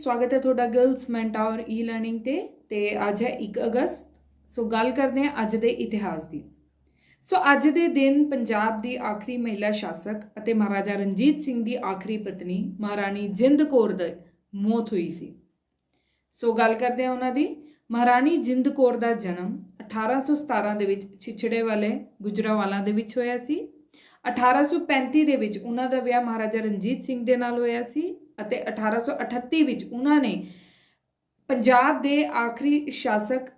ਸਵਾਗਤ ਹੈ ਤੁਹਾਡਾ ਗਰਲਸ ਮੈਂਟਾਰ ਈ ਲਰਨਿੰਗ ਤੇ ਤੇ ਅੱਜ ਹੈ 1 ਅਗਸਤ। ਸੋ ਗੱਲ ਕਰਦੇ ਹਾਂ ਅੱਜ ਦੇ ਇਤਿਹਾਸ ਦੀ। ਸੋ ਅੱਜ ਦੇ ਦਿਨ ਪੰਜਾਬ ਦੀ ਆਖਰੀ ਮਹਿਲਾ ਸ਼ਾਸਕ ਅਤੇ ਮਹਾਰਾਜਾ ਰਣਜੀਤ ਸਿੰਘ ਦੀ ਆਖਰੀ ਪਤਨੀ, ਮਹਾਰਾਣੀ ਜਿੰਦ ਕੌਰ ਦੀ ਮੌਤ ਹੋਈ ਸੀ। ਸੋ ਗੱਲ ਕਰਦੇ ਹਾਂ ਉਹਨਾਂ ਦੀ। ਮਹਾਰਾਣੀ ਜਿੰਦ ਕੌਰ ਦਾ ਜਨਮ 1817 ਦੇ ਵਿੱਚ ਛਿਛੜੇ ਵਾਲੇ ਗੁਜਰਾਵਾਲਾਂ ਦੇ ਵਿੱਚ ਹੋਇਆ ਸੀ। 1835 ਦੇ ਵਿੱਚ ਉਹਨਾਂ ਦਾ ਵਿਆਹ ਮਹਾਰਾਜਾ ਰਣਜੀਤ ਸਿੰਘ ਦੇ ਨਾਲ ਹੋਇਆ ਸੀ। ਅਤੇ 1838 ਵਿੱਚ ਉਹਨਾਂ ਨੇ ਪੰਜਾਬ ਦੇ ਆਖਰੀ ਸ਼ਾਸਕ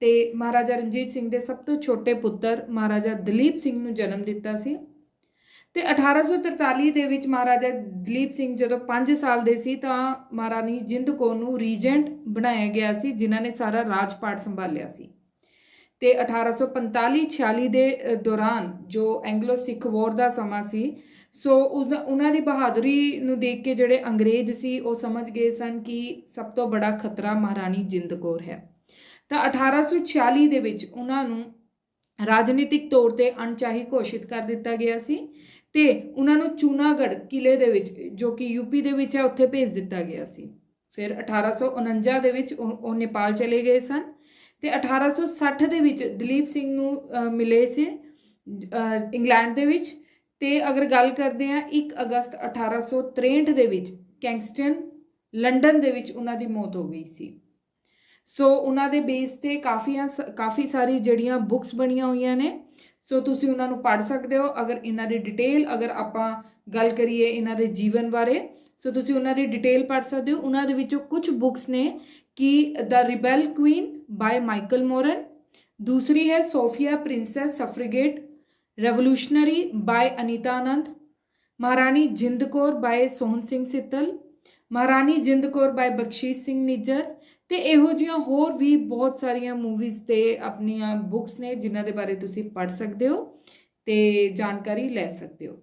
ਤੇ ਮਹਾਰਾਜਾ ਰਣਜੀਤ ਸਿੰਘ ਦੇ ਸਭ ਤੋਂ ਛੋਟੇ ਪੁੱਤਰ ਮਹਾਰਾਜਾ ਦਲੀਪ ਸਿੰਘ ਨੂੰ ਜਨਮ ਦਿੱਤਾ ਸੀ ਤੇ 1843 ਦੇ ਵਿੱਚ ਮਹਾਰਾਜਾ ਦਲੀਪ ਸਿੰਘ ਜਦੋਂ 5 ਸਾਲ ਦੇ ਸੀ ਤਾਂ ਮਹਾਰਾਣੀ ਜਿੰਦ ਕੌਰ ਨੂੰ ਰੀਜੈਂਟ ਬਣਾਇਆ ਗਿਆ ਸੀ, ਜਿਨ੍ਹਾਂ ਨੇ ਸਾਰਾ ਰਾਜਪਾਟ ਸੰਭਾਲਿਆ ਸੀ। ਤੇ 1845-46 ਦੇ ਦੌਰਾਨ ਜੋ ਐਂਗਲੋ ਸਿੱਖ ਵਾਰ ਦਾ ਸਮਾਂ ਸੀ ਸੋ ਉਹਨਾਂ ਦੀ ਬਹਾਦਰੀ ਨੂੰ ਦੇਖ ਕੇ ਜਿਹੜੇ ਅੰਗਰੇਜ਼ ਸੀ ਉਹ ਸਮਝ ਗਏ ਸਨ ਕਿ ਸਭ ਤੋਂ ਬੜਾ ਖਤਰਾ ਮਹਾਰਾਣੀ ਜਿੰਦ ਕੌਰ ਹੈ। ਤਾਂ 1846 ਦੇ ਵਿੱਚ ਉਹਨਾਂ ਨੂੰ ਰਾਜਨੀਤਿਕ ਤੌਰ ਤੇ ਅਣਚਾਹੀ ਘੋਸ਼ਿਤ ਕਰ ਦਿੱਤਾ ਗਿਆ ਸੀ ਤੇ ਉਹਨਾਂ ਨੂੰ ਚੂਨਾਗੜ੍ਹ ਕਿਲੇ ਦੇ ਵਿੱਚ ਜੋ ਕਿ ਯੂਪੀ ਦੇ ਵਿੱਚ ਹੈ ਉੱਥੇ ਭੇਜ ਦਿੱਤਾ ਗਿਆ ਸੀ। ਫਿਰ 1849 ਦੇ ਵਿੱਚ ਉਹ ਨੇਪਾਲ ਚਲੇ ਗਏ ਸਨ ਤੇ 1860 ਦੇ ਵਿੱਚ ਦਲੀਪ ਸਿੰਘ ਨੂੰ ਅ, ਮਿਲੇ ਸੀ ਇੰਗਲੈਂਡ ਦੇ ਵਿੱਚ ਤੇ ਅਗਰ ਗੱਲ ਕਰਦੇ ਆ 1 ਅਗਸਤ 1863 ਦੇ ਵਿੱਚ ਕੈਂਗਸਟਨ ਲੰਡਨ ਦੇ ਵਿੱਚ ਉਹਨਾਂ ਦੀ ਮੌਤ ਹੋ ਗਈ ਸੀ। ਸੋ ਉਹਨਾਂ ਦੇ ਬੇਸ ਤੇ ਕਾਫੀਆਂ ਕਾਫੀ ਸਾਰੀ ਜਿਹੜੀਆਂ ਬੁੱਕਸ ਬਣੀਆਂ ਹੋਈਆਂ ਨੇ, ਸੋ ਤੁਸੀਂ ਉਹਨਾਂ ਨੂੰ ਪੜ੍ਹ ਸਕਦੇ ਹੋ। ਅਗਰ ਇਹਨਾਂ ਦੀ ਡਿਟੇਲ, ਅਗਰ ਆਪਾਂ ਗੱਲ ਕਰੀਏ ਇਹਨਾਂ ਦੇ ਜੀਵਨ ਬਾਰੇ, ਸੋ ਤੁਸੀਂ ਉਹਨਾਂ ਦੀ ਡਿਟੇਲ ਪੜ੍ਹ ਸਕਦੇ ਹੋ। ਉਹਨਾਂ ਦੇ ਵਿੱਚੋਂ ਕੁਝ ਬੁੱਕਸ ਨੇ ਕਿ the rebel queen by Michael Moran ਦੂਸਰੀ ਹੈ Sophia princess suffragette revolutionary by Anita Anand Maharani Jind Kaur by Sohan Singh Sital Maharani Jind Kaur by Bakhshish Singh Nijjar ਤੇ ਇਹੋ ਜਿਹੀਆਂ ਹੋਰ ਵੀ ਬਹੁਤ ਸਾਰੀਆਂ ਮੂਵੀਜ਼ ਤੇ ਆਪਣੀਆਂ ਬੁੱਕਸ ਨੇ, ਜਿਨ੍ਹਾਂ ਦੇ ਬਾਰੇ ਤੁਸੀਂ ਪੜ੍ਹ ਸਕਦੇ ਹੋ ਤੇ ਜਾਣਕਾਰੀ ਲੈ ਸਕਦੇ ਹੋ।